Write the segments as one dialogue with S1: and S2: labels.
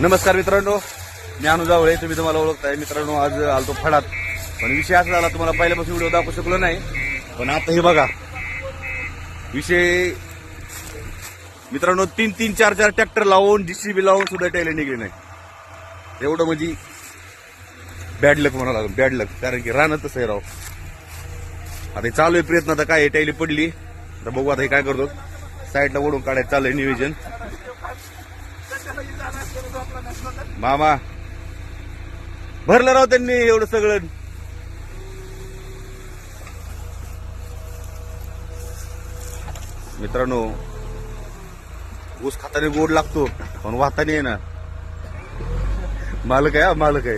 S1: नमस्कार मित्रांनो मी अनुजावळे तुम्ही तुम्हाला ओळखताय. मित्रांनो आज आलतो फडात. पण विषय असा झाला तुम्हाला पहिल्यापासून व्हिडिओ दाखवू शकलो नाही. पण आता हे बघा. विषय मित्रांनो तीन तीन चार चार ट्रॅक्टर लावून जीसीबी लावून सुद्धा टायले निघले नाही. एवढं म्हणजे बॅड लक म्हणावं लागेल बॅड लक कारण की राहणं तसं राव. आता चालू आहे प्रयत्न आता काय टायली पडली. तर बघू आता हे काय करतो. साईडला ओढून काढायचं चालू आहे नियोजन. मामा. भरलं राव त्यांनी एवढं सगळं. मित्रांनो ऊस खाताने गोड लागतो पण वाहताने आहे ना. मालक आहे मालक आहे.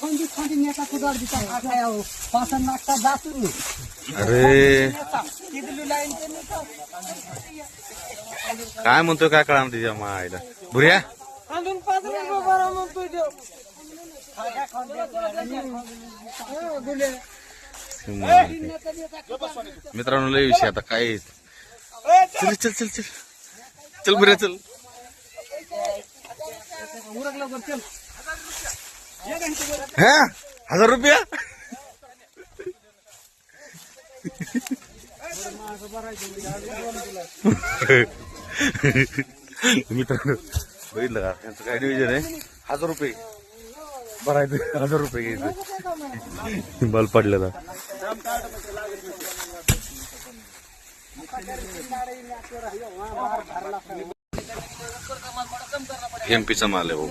S2: खंडी खंडी पासन नाश्ता दातुरु
S1: अरे. काय म्हणतोय काय कळा तिच्या मायला? भुऱ्या मित्रांनो लय विषय आता काय चल चल चल चल. चल भुऱ्या चल. हा? हजार रुपया? मित्रांनो बघितलं का? त्यांचं काय नियोजन आहे? हजार रुपये. भरायचं हजार रुपये घ्यायचं. बल पडलेला. एमपीचा माल आहे भाऊ.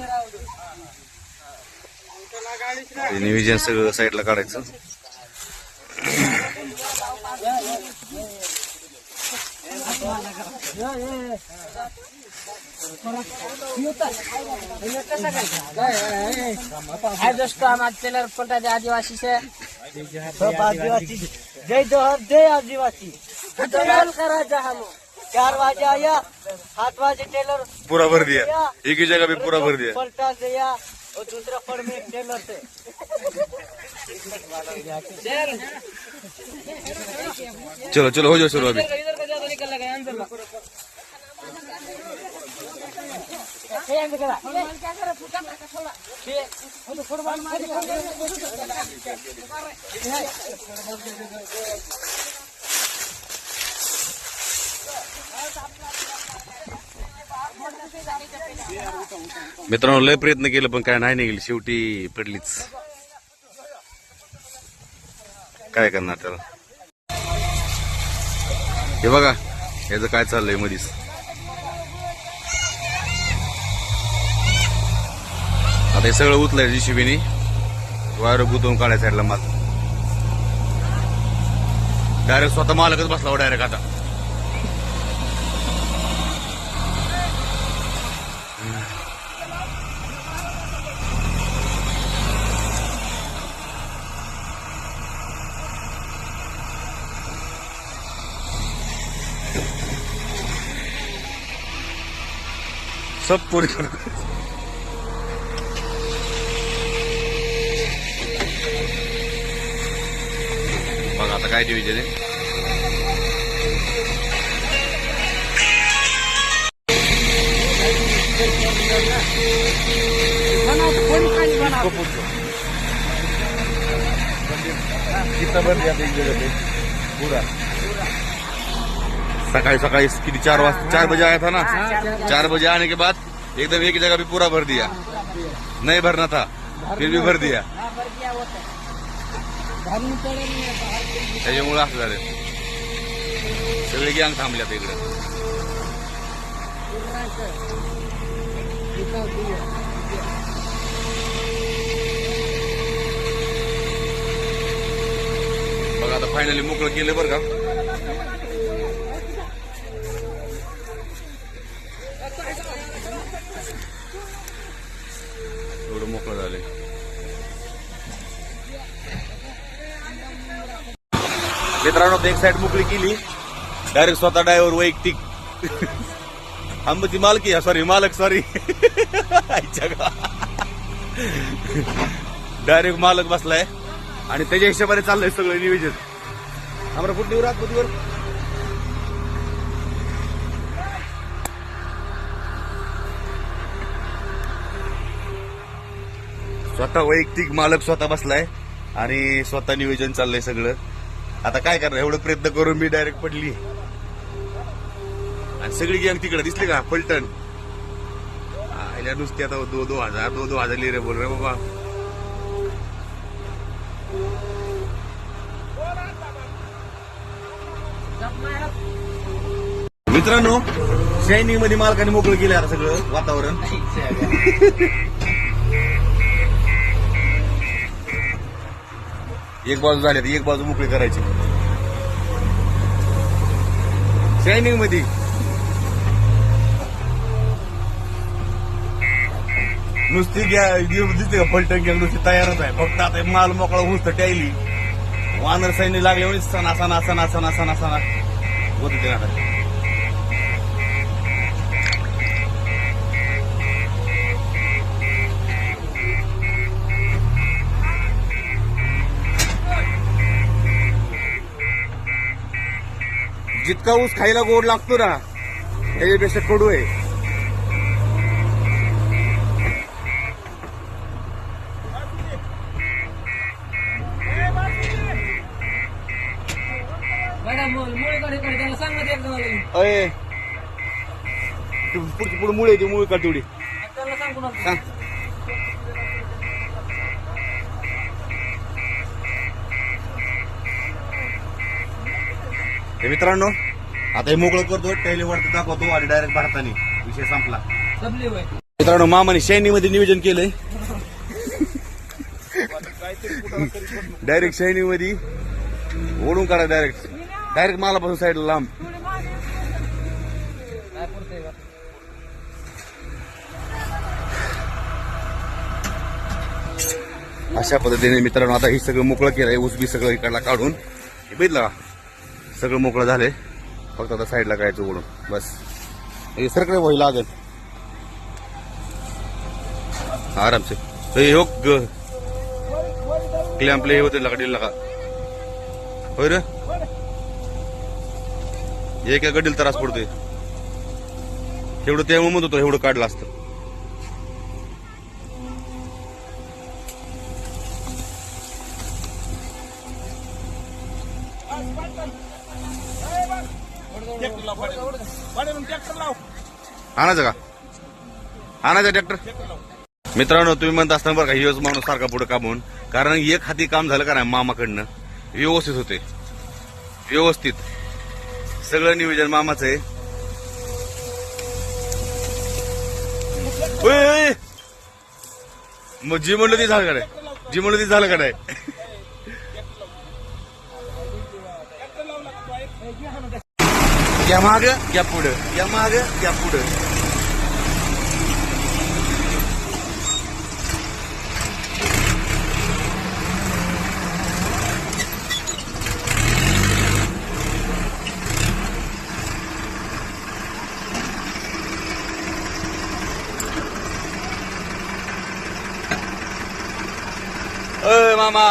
S1: नियोजन सगळं साईडला काढायचं.
S2: आदिवासी से। आदिवासी जय जोहर जय आदिवासी। चार बजे आया सात बजे टेलर
S1: पूरा भर दिया। एक ही जगह पे पूरा भर दिया।
S2: पलटा दिया। और दूसरा फड़ में टेलर से
S1: चलो चलो हो जाओ शुरू अभी
S2: का ज्यादा निकल लगा अंदर ला ए अंदर करा क्या करे फुटा का छोड़ा ये वो तो फुटबॉल मार
S1: मित्रांनो लय प्रयत्न केलं पण काय नाही निघेल. शेवटी पडलीच. काय करणार त्याला? हे बघा याचं काय चाललंय मधीच. आता हे सगळं उतलंय जीसीबीनी. वायर गुतवून काढाय साईडला मात डायरेक्ट स्वतः मालकच बसला हो, डायरेक्ट आता. सब पूरी बघा आता काय डिव्हिजन आहे कितना भर दिया एक जगह पे पूरा सकाळी सकाळी किती चार वाजता चार बजे आया था ना? चार बजे. आने के बाद एकदम एक जगह पे पूरा भर दिया। नहीं भरना था फिर भी भर दिया। त्याच्यामुळे असं झालं सगळे गँग थांबल्यात इकडे। बघा आता फायनली मोकळं केलं बरं का? एवढं मोकळं झालंय. मित्रांनो एक साईड मोकळी केली. डायरेक्ट स्वतः डायव्हर वैयक्तिक. आंबची मालकी सॉरी मालक सॉरी डायरेक्ट मालक बसलाय. आणि त्याच्या हिशोबाने चाललंय सगळं नियोजन. आम्हाला फुटलीवर आत फुटलीवर स्वतः वैयक्तिक मालक स्वतः बसलाय आणि स्वतः नियोजन चाललंय सगळं. आता काय करणार? एवढं प्रयत्न करून मी डायरेक्ट पडली आणि सगळी गँग तिकडे दिसली का? पलटण आयल्या नुसते आता दो दो हजार दो दो हजार लिरे बोल रे बाबा. मित्रांनो शायनिंगमध्ये मालकाने मोकळं केलं आता सगळं वातावरण. एक बाजू झाली एक बाजू मोकळी करायची. शायनिंगमध्ये नुसती घ्या दिसते का पलटण घ्या नुसती तयारच आहे. फक्त आता माल मोकळा होत टायली वानर सैन्य लागले म्हणजे सणा सणा सणा सणा सणा सणा. होत ते आता. जितका ऊस खायला गोड लागतो ना त्याच्यापेक्षा कडू आहे
S2: बघा मुळे कडे कडे त्याला सांगत एकदा
S1: अय पुढची पुढे मुळे येते मुळे काढ तेवढी.
S2: सांगू
S1: हे मित्रांनो आता हे मोकळं करतो टेलीवरती दाखवतो आणि डायरेक्ट भारताने. विषय संपला. मित्रांनो मामाने शैनी मध्ये नियोजन केलंय. डायरेक्ट शैनी मध्ये ओढून काढा डायरेक्ट डायरेक्ट मालापासून साईडला लांब. अशा पद्धतीने मित्रांनो आता हे सगळं मोकळं केलंय ऊस बी सगळं इकडला काढून. हे बघितलं का? सगळं मोकळं झालंय. फक्त आता साईडला करायचं ओढून बस. हे सरकडे वही लागेल. आरामसे हे हो क्लॅम्पले होते लकडीला का होय रे? एका गडीला त्रास पडतोय. तेवढं त्यामुळे म्हणत होतो एवढं काढलं असतं. आणायचं का? आणायचं ट्रॅक्टर मित्रांनो तुम्ही म्हणत असताना बरं का हिरोज माणूस सारखा पुढे कामून. कारण एक हाती काम झालं का नाही मामाकडनं? व्यवस्थित होते. व्यवस्थित. सगळं नियोजन मामाचं आहे. मग जी म्हणलं ती झालं काय जी म्हणलं ती झालं काय या माग या पुढं. या माग या पुढं अय मामा.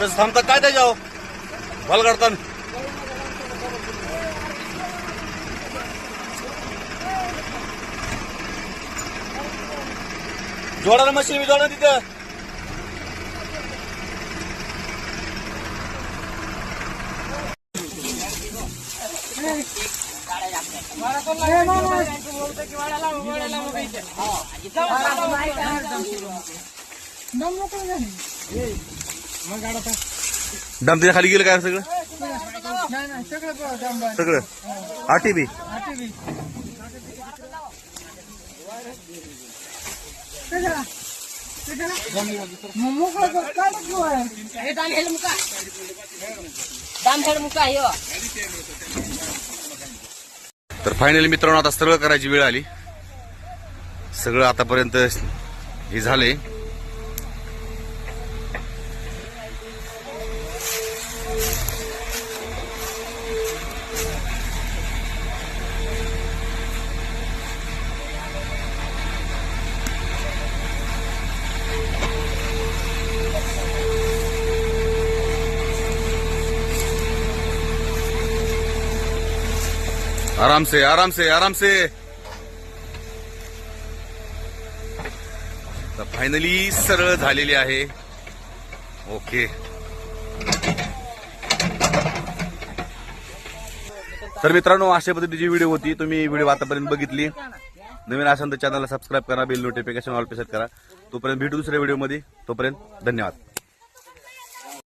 S1: तसं थांबता काय त्याच्यावर भल करता जोडा ना मशीन मी जोडा तिथं. दम तिच्या खाली गेलं काय सगळं? सगळं. आठी बी तर फायनली मित्रांनो आता सगळं करायची वेळ आली. सगळं आतापर्यंत हे झाले आराम से आराम से आराम से। तर फायनली सरळ झालेली आहे. ओके तर मित्रांनो अशा पद्धतीची व्हिडिओ होती तुम्ही व्हिडिओ आतापर्यंत बघितली. नवीन असेल तर चॅनलला सबस्क्राईब करा बेल नोटिफिकेशन ऑल पे करा. तोपर्यंत भेटू दुसऱ्या व्हिडिओमध्ये तोपर्यंत धन्यवाद.